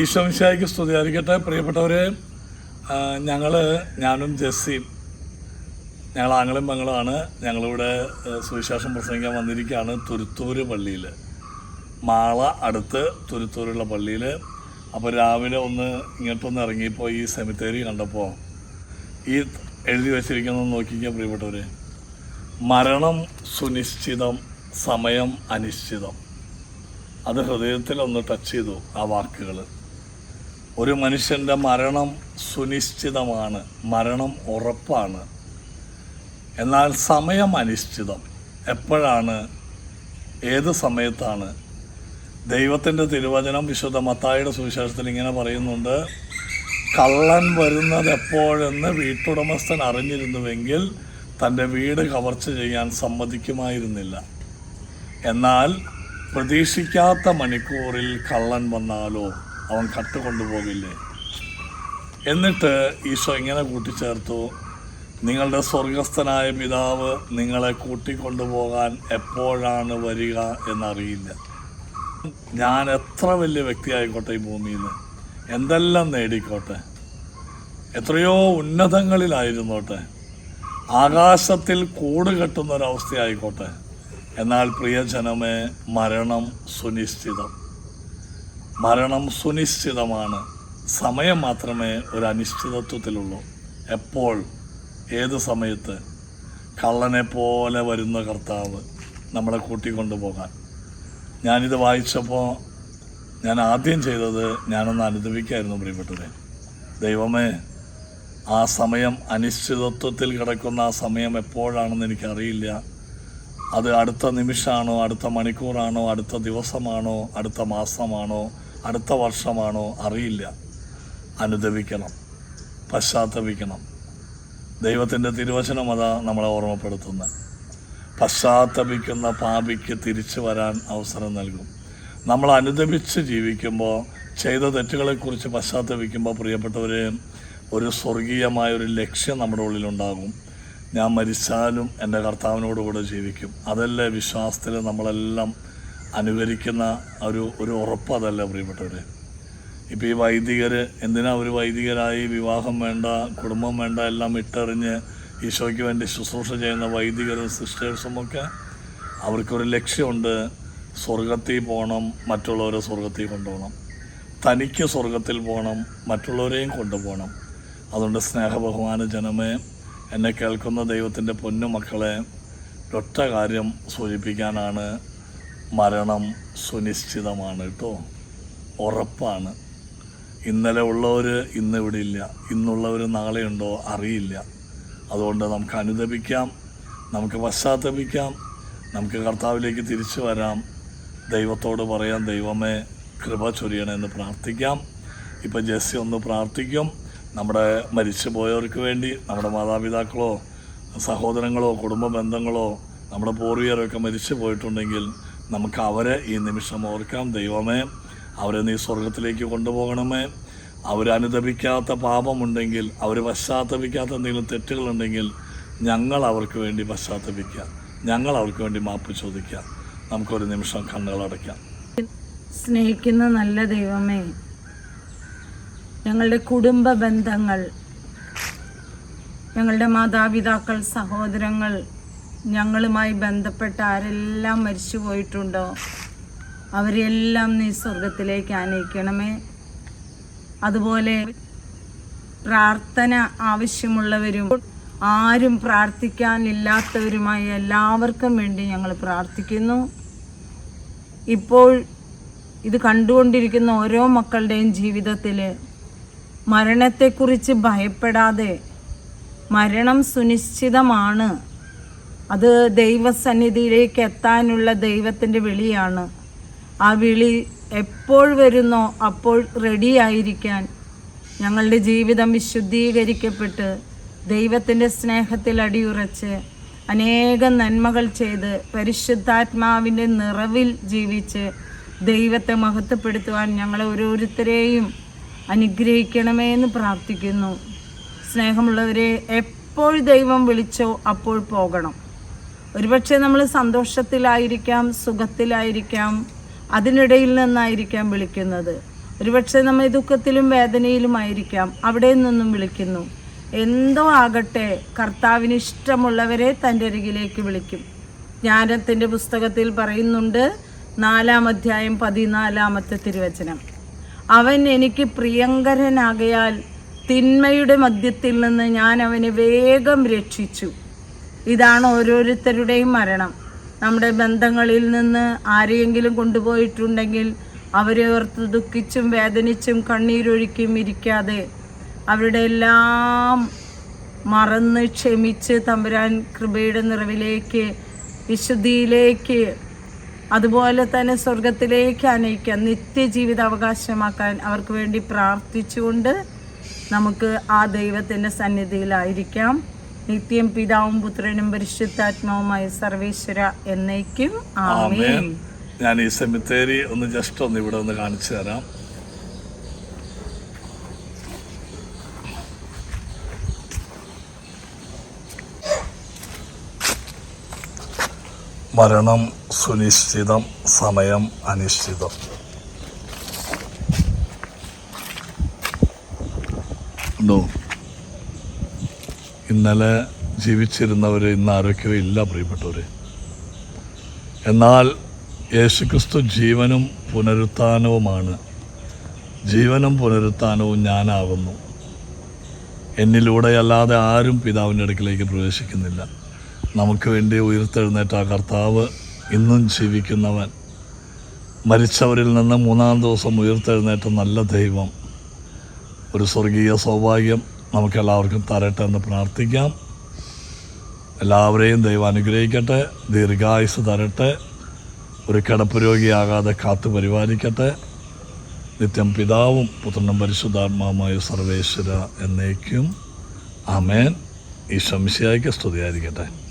ഈശോമിശായിക്ക് സ്തുതിയായിരിക്കട്ടെ. പ്രിയപ്പെട്ടവരെ ഞങ്ങൾ ഞാനും ജസ്സിയും ഞങ്ങൾ ആങ്ങളും പെങ്ങളുമാണ് ഞങ്ങളിവിടെ സുവിശേഷം പ്രസംഗിക്കാൻ വന്നിരിക്കുകയാണ് തുരുത്തൂര് പള്ളിയിൽ മാള അടുത്ത് തുരുത്തൂരുള്ള പള്ളിയിൽ അപ്പോൾ രാവിലെ ഒന്ന് ഇങ്ങോട്ടൊന്ന് ഇറങ്ങിയപ്പോൾ ഈ സെമിത്തേരി കണ്ടപ്പോൾ ഈ എഴുതി വച്ചിരിക്കുന്നത് നോക്കിക്കുക പ്രിയപ്പെട്ടവർ മരണം സുനിശ്ചിതം സമയം അനിശ്ചിതം. അത് ഹൃദയത്തിൽ ഒന്ന് ടച്ച് ചെയ്തു ആ വാക്കുകൾ ഒരു മനുഷ്യന്റെ മരണം സുനിശ്ചിതമാണ് മരണം ഉറപ്പാണ്. എന്നാൽ സമയം അനിശ്ചിതം. എപ്പോഴാണ്? ഏത് സമയത്താണ്? ദൈവത്തിന്റെ തിരുവചനം വിശുദ്ധ മത്തായുടെ സുവിശേഷത്തിൽ ഇങ്ങനെ പറയുന്നുണ്ട് കള്ളൻ വരുന്നത് എപ്പോഴെന്ന് വീട്ടുടമസ്ഥൻ അറിഞ്ഞിരുന്നുവെങ്കിൽ തന്റെ വീട് കവർച്ച ചെയ്യാൻ സമ്മതിക്കുമായിരുന്നില്ല. എന്നാൽ പ്രതീക്ഷിക്കാത്ത മണിക്കൂറിൽ കള്ളൻ വന്നാലോ? അവൻ കട്ടുകൊണ്ടുപോകില്ലേ എന്നിട്ട് ഈശോ ഇങ്ങനെ കൂട്ടിച്ചേർത്തു? നിങ്ങളുടെ സ്വർഗസ്ഥനായ പിതാവ് നിങ്ങളെ കൂട്ടിക്കൊണ്ടുപോകാൻ എപ്പോഴാണ് വരിക എന്നറിയില്ല. ഞാൻ എത്ര വലിയ വ്യക്തിയായിക്കോട്ടെ ഈ ഭൂമിയിൽ നിന്ന് എന്തെല്ലാം നേടിക്കോട്ടെ? എത്രയോ ഉന്നതങ്ങളിലായിരുന്നോട്ടെ? ആകാശത്തിൽ കൂട് കെട്ടുന്ന ഒരവസ്ഥയായിക്കോട്ടെ എന്നാൽ പ്രിയജനമേ മരണം സുനിശ്ചിതം. മരണം സുനിശ്ചിതമാണ്. സമയം മാത്രമേ ഒരു അനിശ്ചിതത്വത്തിലുള്ളൂ. എപ്പോൾ? ഏത് സമയത്ത്? കള്ളനെ പോലെ വരുന്ന കർത്താവ് നമ്മളെ കൂട്ടിക്കൊണ്ടുപോകാൻ. ഞാനിത് വായിച്ചപ്പോൾ ഞാൻ ആദ്യം ചെയ്തത് ഞാനൊന്ന് അനുദവിക്കായിരുന്നു പ്രിയപ്പെട്ടവരെ. ദൈവമേ ആ സമയം അനിശ്ചിതത്വത്തിൽ കിടക്കുന്ന ആ സമയം എപ്പോഴാണെന്ന് എനിക്കറിയില്ല. അത് അടുത്ത നിമിഷമാണോ അടുത്ത മണിക്കൂറാണോ അടുത്ത ദിവസമാണോ അടുത്ത മാസമാണോ അടുത്ത വർഷമാണോ അറിയില്ല. അനുദവിക്കണം പശ്ചാത്തപിക്കണം. ദൈവത്തിന്റെ തിരുവചനം അതാ നമ്മളെ ഓർമ്മപ്പെടുത്തുന്നത് പശ്ചാത്തപിക്കുന്ന പാപിക്ക് തിരിച്ചു വരാൻ അവസരം നൽകും. നമ്മൾ അനുദപിച്ച് ജീവിക്കുമ്പോൾ ചെയ്ത തെറ്റുകളെക്കുറിച്ച് പശ്ചാത്തപിക്കുമ്പോൾ പ്രിയപ്പെട്ടവരെ ഒരു സ്വർഗീയമായ ഒരു ലക്ഷ്യം നമ്മുടെ ഉള്ളിലുണ്ടാകും. ഞാൻ മരിച്ചാലും എന്റെ കർത്താവിനോട് കൂടെ ജീവിക്കും. അതല്ലേ വിശ്വാസത്തിൽ നമ്മളെല്ലാം അനുകരിക്കുന്ന ഒരു ഒരു ഉറപ്പ് അതല്ല പ്രിയപ്പെട്ടവരെ. ഇപ്പോൾ ഈ വൈദികർ എന്തിനാ ഒരു വൈദികരായി വിവാഹം വേണ്ട കുടുംബം വേണ്ട എല്ലാം ഇട്ടെറിഞ്ഞ് ഈശോയ്ക്ക് വേണ്ടി ശുശ്രൂഷ ചെയ്യുന്ന വൈദികരും സിസ്റ്റേഴ്സും ഒക്കെ അവർക്കൊരു ലക്ഷ്യമുണ്ട്. സ്വർഗത്തിൽ പോകണം മറ്റുള്ളവരെ സ്വർഗത്തിൽ കൊണ്ടുപോകണം. തനിക്ക് സ്വർഗത്തിൽ പോകണം മറ്റുള്ളവരെയും കൊണ്ടുപോകണം. അതുകൊണ്ട് സ്നേഹബഹുമാന ജനമേ എന്നെ കേൾക്കുന്ന ദൈവത്തിന്റെ പൊന്നു മക്കളെ ഒറ്റ കാര്യം സൂചിപ്പിക്കാനാണ് മരണം സുനിശ്ചിതമാണ് കേട്ടോ ഉറപ്പാണ്. ഇന്നലെ ഉള്ളവർ ഇന്ന് ഇവിടെ ഇല്ല. ഇന്നുള്ളവർ നാളെ ഉണ്ടോ അറിയില്ല. അതുകൊണ്ട് നമുക്ക് അനുദപിക്കാം നമുക്ക് പശ്ചാത്തപിക്കാം നമുക്ക് കർത്താവിലേക്ക് തിരിച്ചു വരാം. ദൈവത്തോട് പറയാം ദൈവമേ കൃപ ചൊരിയണമെന്ന് പ്രാർത്ഥിക്കാം. ഇപ്പം ജെസ്സി ഒന്ന് പ്രാർത്ഥിക്കും. നമ്മുടെ മരിച്ചു പോയവർക്ക് വേണ്ടി നമ്മുടെ മാതാപിതാക്കളോ സഹോദരങ്ങളോ കുടുംബ ബന്ധങ്ങളോ നമ്മുടെ പൂർവികരൊക്കെ മരിച്ചു പോയിട്ടുണ്ടെങ്കിൽ നമുക്ക് അവരെ ഈ നിമിഷം ഓർക്കാം. ദൈവമേ അവരെ നീ സ്വർഗത്തിലേക്ക് കൊണ്ടുപോകണമേ. അവരനുദപിക്കാത്ത പാപമുണ്ടെങ്കിൽ അവർ പശ്ചാത്തപിക്കാത്ത എന്തെങ്കിലും തെറ്റുകളുണ്ടെങ്കിൽ ഞങ്ങൾ അവർക്ക് വേണ്ടി പശ്ചാത്തപിക്കാം ഞങ്ങൾ അവർക്ക് വേണ്ടി മാപ്പ് ചോദിക്കാം നമുക്കൊരു നിമിഷം കണ്ണുകളടയ്ക്കാം സ്നേഹിക്കുന്ന നല്ല ദൈവമേ ഞങ്ങളുടെ കുടുംബ ബന്ധങ്ങൾ ഞങ്ങളുടെ മാതാപിതാക്കൾ സഹോദരങ്ങൾ ഞങ്ങളുമായി ബന്ധപ്പെട്ട ആരെല്ലാം മരിച്ചു പോയിട്ടുണ്ടോ അവരെല്ലാം നീ സ്വർഗത്തിലേക്ക് ആനയിക്കണമേ. അതുപോലെ പ്രാർത്ഥന ആവശ്യമുള്ളവരും ആരും പ്രാർത്ഥിക്കാനില്ലാത്തവരുമായി എല്ലാവർക്കും വേണ്ടി ഞങ്ങൾ പ്രാർത്ഥിക്കുന്നു. ഇപ്പോൾ ഇത് കണ്ടുകൊണ്ടിരിക്കുന്ന ഓരോ മക്കളുടെയും ജീവിതത്തിൽ മരണത്തെക്കുറിച്ച് ഭയപ്പെടാതെ മരണം സുനിശ്ചിതമാണ്. അത് ദൈവസന്നിധിയിലേക്ക് എത്താനുള്ള ദൈവത്തിന്റെ വിളിയാണ്. ആ വിളി എപ്പോൾ വരുന്നോ അപ്പോൾ റെഡിയായിരിക്കാൻ ഞങ്ങളുടെ ജീവിതം വിശുദ്ധീകരിക്കപ്പെട്ട് ദൈവത്തിന്റെ സ്നേഹത്തിൽ അടിയുറച്ച് അനേകം നന്മകൾ ചെയ്ത് പരിശുദ്ധാത്മാവിന്റെ നിറവിൽ ജീവിച്ച് ദൈവത്തെ മഹത്വപ്പെടുത്തുവാൻ ഞങ്ങളെ ഓരോരുത്തരെയും അനുഗ്രഹിക്കണമേ എന്ന് പ്രാർത്ഥിക്കുന്നു. സ്നേഹമുള്ളവരെ എപ്പോൾ ദൈവം വിളിച്ചോ അപ്പോൾ പോകണം. ഒരുപക്ഷെ നമ്മൾ സന്തോഷത്തിലായിരിക്കാം സുഖത്തിലായിരിക്കാം അതിനിടയിൽ നിന്നായിരിക്കാം വിളിക്കുന്നത്. ഒരുപക്ഷെ നമ്മൾ ദുഃഖത്തിലും വേദനയിലുമായിരിക്കാം അവിടെ നിന്നും വിളിക്കുന്നു. എന്തോ ആകട്ടെ കർത്താവിന് ഇഷ്ടമുള്ളവരെ തന്റെ അരികിലേക്ക് വിളിക്കും. ജ്ഞാനത്തിന്റെ പുസ്തകത്തിൽ പറയുന്നുണ്ട് നാലാം അധ്യായം പതിനാലാമത്തെ തിരുവചനം. അവൻ എനിക്ക് പ്രിയങ്കരനാകയാൽ തിന്മയുടെ മധ്യത്തിൽ നിന്ന് ഞാൻ അവനെ വേഗം രക്ഷിച്ചു. ഇതാണ് ഓരോരുത്തരുടെയും മരണം. നമ്മുടെ ബന്ധങ്ങളിൽ നിന്ന് ആരെയെങ്കിലും കൊണ്ടുപോയിട്ടുണ്ടെങ്കിൽ അവരെ ഓർത്ത് ദുഃഖിച്ചും വേദനിച്ചും കണ്ണീരൊഴുക്കിയും ഇരിക്കാതെ അവരുടെ എല്ലാം മറന്ന് ക്ഷമിച്ച് തമ്പുരാൻ കൃപയുടെ നിറവിലേക്ക് വിശുദ്ധിയിലേക്ക് അതുപോലെ തന്നെ സ്വർഗത്തിലേക്ക് അനയിക്കാൻ നിത്യജീവിത അവകാശമാക്കാൻ അവർക്ക് വേണ്ടി പ്രാർത്ഥിച്ചുകൊണ്ട് നമുക്ക് ആ ദൈവത്തിന്റെ സന്നിധിയിലായിരിക്കാം. നിത്യം പിതാവും പുത്രനും പരിശുദ്ധാത്മാവുമായ സർവേശ്വര എന്നേക്കും. ആമേൻ. ഞാൻ ഈ സെമിത്തേരി ഒന്ന് ജസ്റ്റ് ഒന്ന് ഇവിടെ ഒന്ന് കാണിച്ചു തരാം. മരണം സുനിശ്ചിതം സമയം അനിശ്ചിതം. ഉണ്ടോ? ഇന്നലെ ജീവിച്ചിരുന്നവർ ഇന്ന് ആരോഗ്യവും ഇല്ല പ്രിയപ്പെട്ടവരെ. എന്നാൽ യേശുക്രിസ്തു ജീവനും പുനരുത്ഥാനവുമാണ്. ജീവനും പുനരുത്ഥാനവും ഞാനാകുന്നു. എന്നിലൂടെ അല്ലാതെ ആരും പിതാവിന്റെ അടുക്കിലേക്ക് പ്രവേശിക്കുന്നില്ല. നമുക്ക് വേണ്ടി ഉയർത്തെഴുന്നേറ്റ ആ കർത്താവ് ഇന്നും ജീവിക്കുന്നവൻ. മരിച്ചവരിൽ നിന്ന് മൂന്നാം ദിവസം ഉയർത്തെഴുന്നേറ്റ നല്ല ദൈവം. ഒരു സ്വർഗീയ സൗഭാഗ്യം നമുക്കെല്ലാവർക്കും തരട്ടെ എന്ന് പ്രാർത്ഥിക്കാം. എല്ലാവരെയും ദൈവം അനുഗ്രഹിക്കട്ടെ ദീർഘായുസ് തരട്ടെ ഒരു കിടപ്പ് രോഗിയാകാതെ കാത്തു പരിപാലിക്കട്ടെ. നിത്യം പിതാവും പുത്രനും പരിശുദ്ധാത്മാവുമായ സർവേശ്വര എന്നേക്കും. അമേൻ ഈ ശംശയായിക്ക് സ്തുതിയായിരിക്കട്ടെ.